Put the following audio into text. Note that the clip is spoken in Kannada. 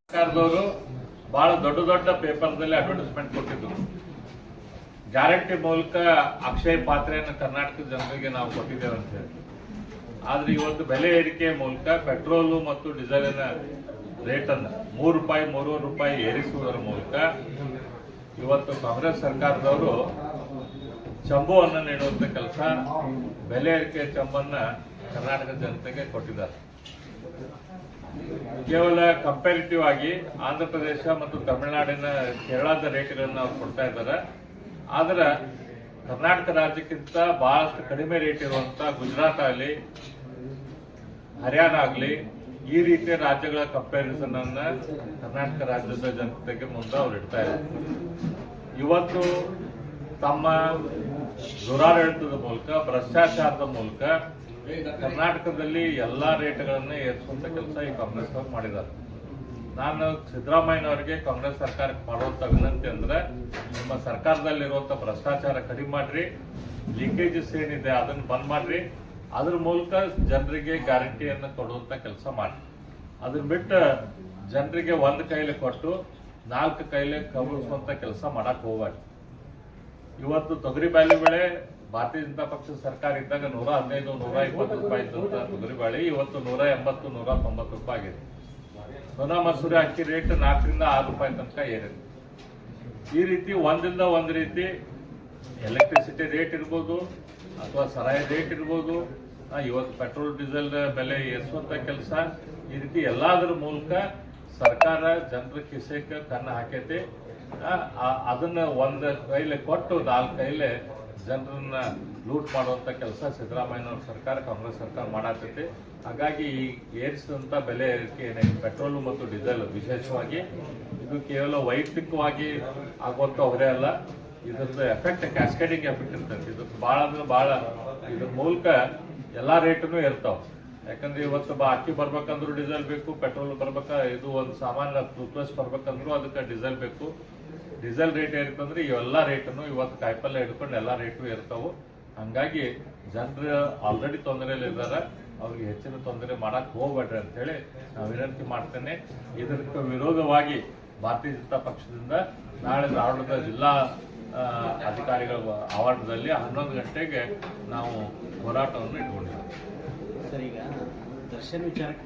ಸರ್ಕಾರದವರು ಬಹಳ ದೊಡ್ಡ ದೊಡ್ಡ ಪೇಪರ್ದಲ್ಲಿ ಅಡ್ವರ್ಟೈಸ್ಮೆಂಟ್ ಕೊಟ್ಟಿದ್ರು. ಗ್ಯಾರಂಟಿ ಮೂಲಕ ಅಕ್ಷಯ ಪಾತ್ರೆಯನ್ನು ಕರ್ನಾಟಕದ ಜನರಿಗೆ ನಾವು ಕೊಟ್ಟಿದ್ದೇವೆ ಅಂತ ಹೇಳಿ. ಆದ್ರೆ ಇವತ್ತು ಬೆಲೆ ಏರಿಕೆ ಮೂಲಕ ಪೆಟ್ರೋಲು ಮತ್ತು ಡೀಸೆಲಿನ ರೇಟ್ ಅನ್ನು ಮೂರು ರೂಪಾಯಿ, ಮೂರುವರೆ ರೂಪಾಯಿ ಏರಿಸುವುದರ ಮೂಲಕ ಇವತ್ತು ಕಾಂಗ್ರೆಸ್ ಸರ್ಕಾರದವರು ಚಂಬುವನ್ನು ನೀಡುವಂಥ ಕೆಲಸ ಬೆಲೆ ಏರಿಕೆ ಚಂಬನ್ನ ಕರ್ನಾಟಕ ಜನತೆಗೆ ಕೊಟ್ಟಿದ್ದಾರೆ. ಕೇವಲ ಕಂಪ್ಯಾರಿಟಿವ್ ಆಗಿ ಆಂಧ್ರ ಪ್ರದೇಶ ಮತ್ತು ತಮಿಳುನಾಡಿನ ಕೇರಳದ ರೇಟ್ಗಳನ್ನು ಅವ್ರು ಕೊಡ್ತಾ ಇದ್ದಾರೆ. ಆದ್ರೆ ಕರ್ನಾಟಕ ರಾಜ್ಯಕ್ಕಿಂತ ಬಹಳಷ್ಟು ಕಡಿಮೆ ರೇಟ್ ಇರುವಂತ ಗುಜರಾತ್ ಆಗಲಿ, ಹರಿಯಾಣ ಆಗಲಿ, ಈ ರೀತಿಯ ರಾಜ್ಯಗಳ ಕಂಪ್ಯಾರಿಸನ್ ಅನ್ನು ಕರ್ನಾಟಕ ರಾಜ್ಯದ ಜನತೆಗೆ ಮುಂದೆ ಅವ್ರು ಇಡ್ತಾ ಇದ್ದಾರೆ. ಇವತ್ತು ತಮ್ಮ ದುರಾಡಳಿತದ ಮೂಲಕ, ಭ್ರಷ್ಟಾಚಾರದ ಮೂಲಕ ಕರ್ನಾಟಕದಲ್ಲಿ ಎಲ್ಲಾ ರೇಟ್ಗಳನ್ನು ಏರಿಸುವಂತ ಕೆಲಸ ಈ ಕಾಂಗ್ರೆಸ್ ಅವರು ಮಾಡಿದ್ದಾರೆ ನಾನು ಸಿದ್ದರಾಮಯ್ಯನವರಿಗೆ ಕಾಂಗ್ರೆಸ್ ಸರ್ಕಾರಕ್ಕೆ ಮಾಡುವಂತ ವಿನಂತಿ ಅಂದ್ರೆ, ನಿಮ್ಮ ಸರ್ಕಾರದಲ್ಲಿರುವಂತ ಭ್ರಷ್ಟಾಚಾರ ಕಡಿಮೆ ಮಾಡ್ರಿ ಲೀಕೇಜಸ್ ಏನಿದೆ ಅದನ್ನ ಬಂದ್ ಮಾಡ್ರಿ, ಅದ್ರ ಮೂಲಕ ಜನರಿಗೆ ಗ್ಯಾರಂಟಿಯನ್ನು ಕೊಡುವಂತ ಕೆಲಸ ಮಾಡಿ ಅದನ್ನ ಬಿಟ್ಟು ಜನರಿಗೆ ಒಂದು ಕೈಲಿ ಕೊಟ್ಟು ನಾಲ್ಕು ಕೈಲಿ ಕಬಳಿಸುವಂತ ಕೆಲಸ ಮಾಡಕ್ ಹೋಗ್ಬಾರ್ದು ಇವತ್ತು ತೊಗರಿ ಬ್ಯಾಲಿ ಬೆಳೆ, ಭಾರತೀಯ ಜನತಾ ಪಕ್ಷದ ಸರ್ಕಾರ ಇದ್ದಾಗ ನೂರ ಹದಿನೈದು, ನೂರ ಇಪ್ಪತ್ತು ರೂಪಾಯಿ ತೊಗರಿ ಬ್ಯಾಳಿ, ಇವತ್ತು ನೂರ ಎಂಬತ್ತು, ನೂರ ತೊಂಬತ್ತು ರೂಪಾಯಿ ಆಗಿದೆ. ಸೋನಾ ಮಸೂರಿ ಅಕ್ಕಿ ರೇಟ್ ನಾಲ್ಕರಿಂದ ಆರು ರೂಪಾಯಿ ತನಕ ಏರಿದೆ. ಈ ರೀತಿ ಒಂದಿಂದ ಒಂದ್ ರೀತಿ ಎಲೆಕ್ಟ್ರಿಸಿಟಿ ರೇಟ್ ಇರ್ಬೋದು, ಅಥವಾ ಸರಾಯ ರೇಟ್ ಇರ್ಬೋದು ಇವತ್ತು ಪೆಟ್ರೋಲ್ ಡೀಸೆಲ್ ಬೆಲೆ ಏರಿಸುವಂತ ಕೆಲಸ. ಈ ರೀತಿ ಎಲ್ಲಾದ್ರ ಮೂಲಕ ಸರ್ಕಾರ ಜನರ ಕಿಸೆಗೆ ಕಣ್ಣು ಹಾಕೈತಿ. ಅದನ್ನ ಒಂದು ಕೈಲೆ ಕೊಟ್ಟು ನಾಲ್ಕು ಕೈಲೆ ಜನರನ್ನ ಲೂಟ್ ಮಾಡುವಂತ ಕೆಲಸ ಸಿದ್ದರಾಮಯ್ಯನವ್ರ ಸರ್ಕಾರ, ಕಾಂಗ್ರೆಸ್ ಸರ್ಕಾರ ಮಾಡತೈತಿ ಹಾಗಾಗಿ ಈ ಏರಿಸಿದಂತ ಬೆಲೆ ಏರಿಕೆ ಏನಾಗಿದೆ ಪೆಟ್ರೋಲ್ ಮತ್ತು ಡೀಸೆಲ್ ವಿಶೇಷವಾಗಿ. ಇದು ಕೇವಲ ವೈಯಕ್ತಿಕವಾಗಿ ಆಗುವಂತ ಹೊರೆ ಅಲ್ಲ. ಇದ್ರದ್ದು ಎಫೆಕ್ಟ್ ಕ್ಯಾಸ್ಕೇಡಿಂಗ್ ಎಫೆಕ್ಟ್ ಇರ್ತೈತಿ ಇದು ಬಹಳ ಅಂದ್ರೆ ಬಹಳ ಇದ್ರ ಮೂಲಕ ಎಲ್ಲಾ ರೇಟ್ನು ಇರ್ತಾವ ಯಾಕಂದ್ರೆ ಇವತ್ತು ಬಾ ಅಕ್ಕಿ ಬರ್ಬೇಕಂದ್ರೂ ಡೀಸೆಲ್ ಬೇಕು, ಪೆಟ್ರೋಲ್ ಬರ್ಬೇಕ, ಇದು ಒಂದು ಸಾಮಾನ್ಯ ಟೂತ್ಪೇಸ್ಟ್ ಬರ್ಬೇಕಂದ್ರೂ ಅದಕ್ಕೆ ಡೀಸೆಲ್ ಬೇಕು. ಡೀಸೆಲ್ ರೇಟ್ ಏರಿತಂದ್ರೆ ಇವೆಲ್ಲ ರೇಟನ್ನು ಇವತ್ತು ಕಾಯಿಪಲ್ಲೆ ಹಿಡ್ಕೊಂಡು ಎಲ್ಲ ರೇಟು ಇರ್ತಾವು ಹಂಗಾಗಿ ಜನರು ಆಲ್ರೆಡಿ ತೊಂದರೆಯಲ್ಲಿ ಇದ್ದಾರೆ ಅವ್ರಿಗೆ ಹೆಚ್ಚಿನ ತೊಂದರೆ ಮಾಡಕ್ ಹೋಗ್ಬೇಡ್ರಿ ಅಂತ ಹೇಳಿ ನಾವು ವಿನಂತಿ ಮಾಡ್ತೇನೆ. ಇದಕ್ಕೆ ವಿರೋಧವಾಗಿ ಭಾರತೀಯ ಜನತಾ ಪಕ್ಷದಿಂದ ನಾಳೆ ಧಾರವಾಡದ ಜಿಲ್ಲಾ ಅಧಿಕಾರಿಗಳ ಆವರಣದಲ್ಲಿ ಹನ್ನೊಂದು ಗಂಟೆಗೆ ನಾವು ಹೋರಾಟವನ್ನು ಇಟ್ಕೊಂಡಿದ್ದೇವೆ. ಸರ್, ಈಗ ದರ್ಶನ್ ವಿಚಾರಕ್ಕೆ